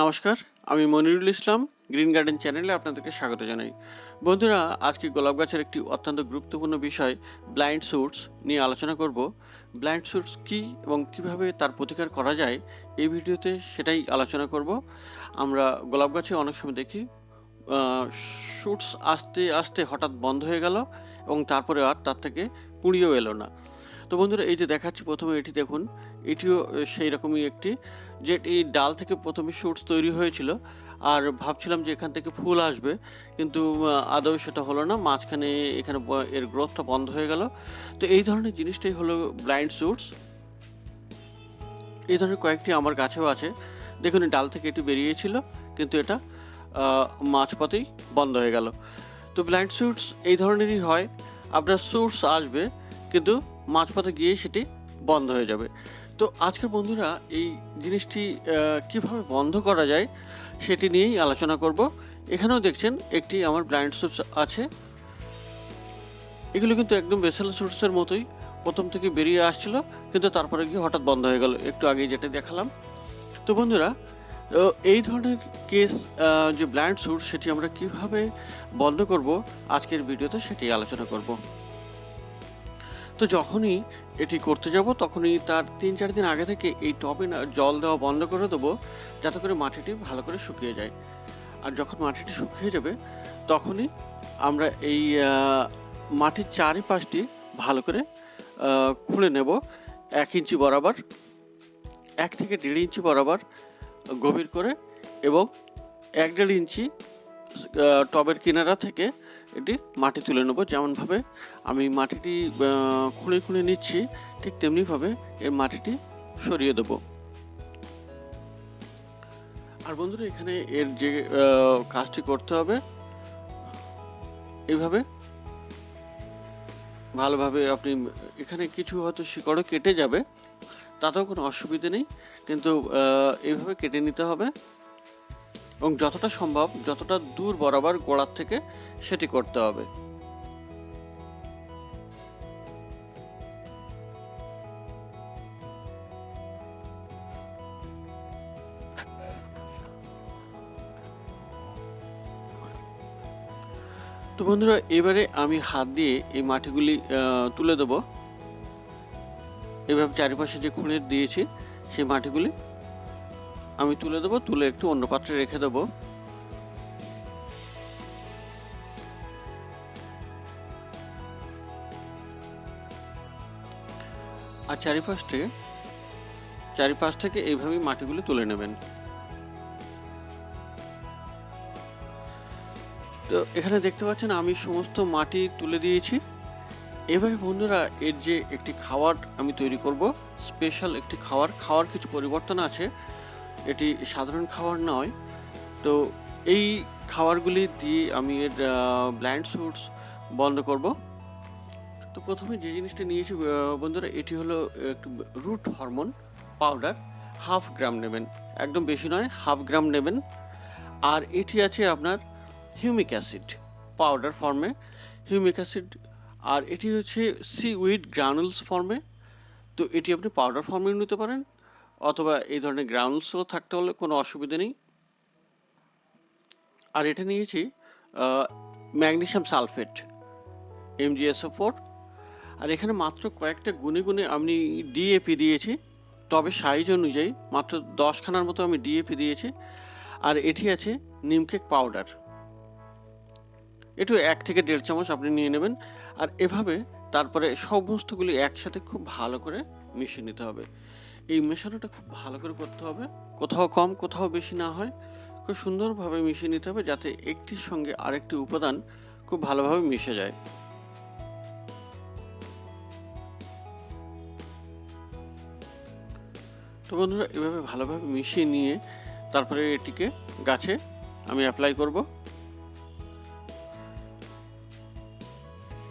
নমস্কার, আমি মনিরুল ইসলাম, green garden চ্যানেলে আপনাদেরকে স্বাগত জানাই। বন্ধুরা, আজকে গোলাপ গাছের একটি অত্যন্ত গুরুত্বপূর্ণ বিষয় ব্লাইন্ড সুটস নিয়ে আলোচনা করব। ব্লাইন্ড সুটস কী এবং কীভাবে তার প্রতিকার করা যায়, এই ভিডিওতে সেটাই আলোচনা করব। আমরা গোলাপ গাছে অনেক সময় দেখি শুটস আসতে আসতে হঠাৎ বন্ধ হয়ে গেল এবং তারপরে আর তার থেকে কুড়িয়েও এলো না। তো বন্ধুরা, এই যে দেখাচ্ছি প্রথমে এটি দেখুন। এটিও সেই রকমই একটি যে এই ডাল থেকে প্রথমে শুটস তৈরি হয়েছিল। আর ভাবছিলাম যে এখান থেকে ফুল আসবে, কিন্তু আদৌ সেটা হলো না। মাঝখানে এখানে এর গ্রোথটা বন্ধ হয়ে গেল। তো এই ধরনের জিনিসটাই হলো ব্লাইন্ড শুটস এই ধরনের কয়েকটি আমার কাছেও আছে। দেখুন ডাল থেকে এটি বেরিয়েছিল, কিন্তু এটা মাঝপথেই বন্ধ হয়ে গেল। তো ব্লাইন্ড শুটস এই ধরনেরই হয়। আপনার সোর্স আসবে, কিন্তু মাঝপথে গিয়ে সেটি বন্ধ হয়ে যাবে। তো আজকের বন্ধুরা এই জিনিসটি কীভাবে বন্ধ করা যায় সেটি নিয়েই আলোচনা করব। এখানেও দেখছেন একটি আমার ব্লাইন্ড সোর্স আছে। এগুলো কিন্তু একদম বেসেল সোর্সের মতোই। প্রথম থেকে বেরিয়ে আসছিল, কিন্তু তারপরে গিয়ে হঠাৎ বন্ধ হয়ে গেল। একটু আগে যেটা দেখালাম। তো বন্ধুরা এই ধরনের কেস যে ব্লাইন্ড সোর্স সেটি আমরা কীভাবে বন্ধ করব, আজকের ভিডিওতে সেটি আলোচনা করব। তো যখনই এটি করতে যাব, তখনই তার তিন চার দিন আগে থেকে এই টবে না জল দেওয়া বন্ধ করে দেবো, যাতে করে মাটিটি ভালো করে শুকিয়ে যায়। আর যখন মাটিটি শুকিয়ে যাবে, তখনই আমরা এই মাটির চারিপাশটি ভালো করে খুঁড়ে নেব এক ইঞ্চি বরাবর, এক থেকে দেড় ইঞ্চি বরাবর গভীর করে এবং এক দেড় ইঞ্চি টবের কিনারা থেকে এটি মাটি তুলে নেব। যেমনভাবে আমি মাটিটি খুঁড়ে খুঁড়ে নিচ্ছি, ঠিক তেমনিভাবে এর মাটিটি সরিয়ে দেবো। আর বন্ধুরা, এখানে এর যে কাজটি করতে হবে, এইভাবে ভালোভাবে আপনি এখানে কিছু হয়তো শিকড়ও কেটে যাবে, তাতেও কোনো অসুবিধে নেই। কিন্তু এইভাবে কেটে নিতে হবে। এবং যতটা সম্ভব, যতটা দূর বরাবর গোড়ার থেকে সেটি করতে হবে। তো বন্ধুরা, এবারে আমি হাত দিয়ে এই মাটিগুলি তুলে দেবো। এভাবে চারিপাশে যে খুঁড়ে দিয়েছি, সেই মাটিগুলি আমি তুলে দেবো, তুলে একটু অন্য পাত্রে রেখে দেবো। আর চারিপাশ থেকে চারিপাশ থেকে এইভাবেই মাটিগুলি তুলে নেবেন। তো এখানে দেখতে পাচ্ছেন, আমি সমস্ত মাটি তুলে দিয়েছি। এবারে বন্ধুরা, এর যে একটি খাবার আমি তৈরি করব, স্পেশাল একটি খাওয়ার খাওয়ার কিছু পরিবর্তন আছে। এটি সাধারণ খাবার নয়। তো এই খাবারগুলি দিয়ে আমি এর ব্ল্যান্ড সুটস বন্ধ করব। তো প্রথমে যে জিনিসটা নিয়েছি বন্ধুরা, এটি হলো একটু root hormone powder half gram নেবেন। একদম বেশি নয় হাফ গ্রাম নেবেন। আর এটি আছে আপনার হিউমিক অ্যাসিড পাউডার ফর্মে হিউমিক অ্যাসিড আর এটি হচ্ছে সি উইড গ্রানুলস ফর্মে তো এটি আপনি পাউডার ফর্মেও নিতে পারেন। অথবা এই ধরনের গ্রানুলসও থাকতে হলে কোনো অসুবিধা নেই। আর এটা নিয়েছি ম্যাগনেশিয়াম সালফেট এমজিএসও ফোর আর এখানে মাত্র কয়েকটা গুনে গুনে আমি ডিএপি দিয়েছি, তবে সাইজ অনুযায়ী মাত্র দশখানার মতো আমি ডিএপি দিয়েছি। আর এটি আছে নিমকেক পাউডার একটু এক থেকে দেড় চামচ আপনি নিয়ে নেবেন, আর এভাবে তারপরে সমস্তগুলি একসাথে খুব ভালো করে মিশিয়ে নিতে হবে। এই মেশানোটা খুব ভালো করে করতে হবে। কোথাও কম, কোথাও বেশি না হয়। খুব সুন্দরভাবে মিশিয়ে নিতে হবে যাতে একটির সঙ্গে আরেকটি উপাদান খুব ভালোভাবে মিশে যায়। তো বন্ধুরা, এভাবে ভালোভাবে মিশিয়ে নিয়ে তারপরে এটিকে গাছে আমি অ্যাপ্লাই করব।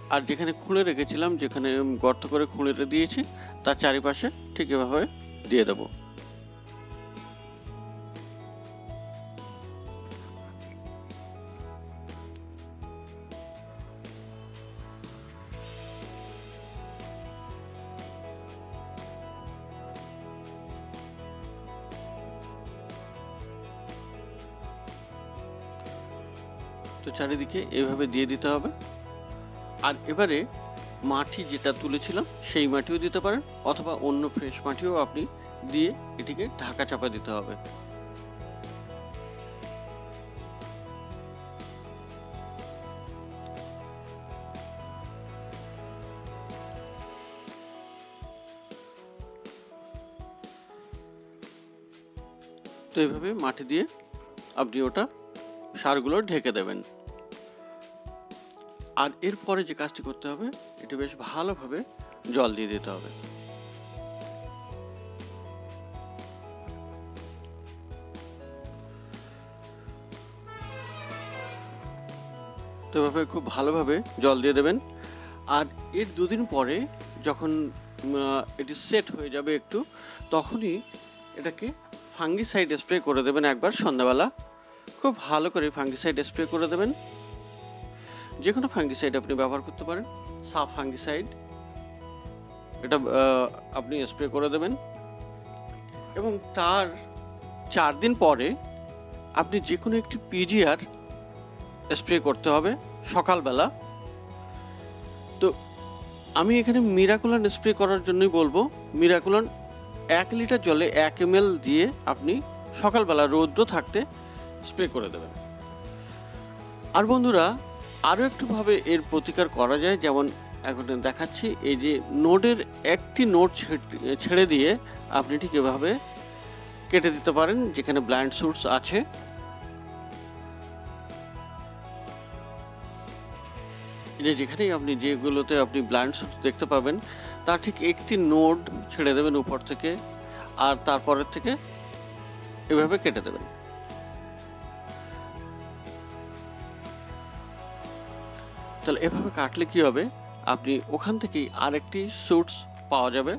আর যেখানে খুঁড়ে রেখেছিলাম, যেখানে গর্ত করে খুঁড়ে দিয়েছি, তার চারিপাশে ঠিক এভাবে দিয়ে দেব। তো চারিদিকে এভাবে দিয়ে দিতে হবে। আর এবারে মাটি যেটা তুলেছিলাম, সেই মাটিও দিতে পারেন, অথবা অন্য ফ্রেশ মাটিও আপনি দিয়ে এটিকে ঢাকা চাপা দিতে হবে। তো এইভাবে মাটি দিয়ে আপনি ওটা সারগুলো ঢেকে দেবেন। আর এরপরে যে কাজটি করতে হবে, এটি বেশ ভালোভাবে জল দিয়ে দিতে হবে। তো এভাবে খুব ভালোভাবে জল দিয়ে দেবেন। আর এর দুদিন পরে যখন এটি সেট হয়ে যাবে একটু, তখনই এটাকে ফাঙ্গিসাইড স্প্রে করে দেবেন একবার সন্ধ্যাবেলা। খুব ভালো করে ফাঙ্গিসাইড স্প্রে করে দেবেন। যে কোনো ফাঙ্গিসাইড আপনি ব্যবহার করতে পারেন। সাফ ফাঙ্গিসাইড এটা আপনি স্প্রে করে দেবেন। এবং তার চার দিন পরে আপনি যে কোনো একটি পিজিআর স্প্রে করতে হবে সকালবেলা। তো আমি এখানে মিরাকুলান স্প্রে করার জন্যই বলব। মিরাকুলান এক লিটার জলে এক এম দিয়ে আপনি সকালবেলা রৌদ্র থাকতে স্প্রে করে দেবেন। আর বন্ধুরা আরও একটুভাবে এর প্রতিকার করা যায়, যেমন এখন দেখাচ্ছি, এই যে নোডের একটি নোড ছেড়ে- দিয়ে আপনি ঠিক এভাবে কেটে দিতে পারেন, যেখানে ব্লাইন্ড সুটস আছে। যে যেখানেই আপনি যেগুলোতে আপনি ব্লাইন্ড সুটস দেখতে পাবেন, তার ঠিক একটি নোড ছেড়ে দেবেন উপর থেকে, আর তারপরের থেকে এভাবে কেটে দেবেন। তাহলে এভাবে কাটলে কি হবে? আপনি ওখান থেকেই আরেকটি সোর্স পাওয়া যাবে।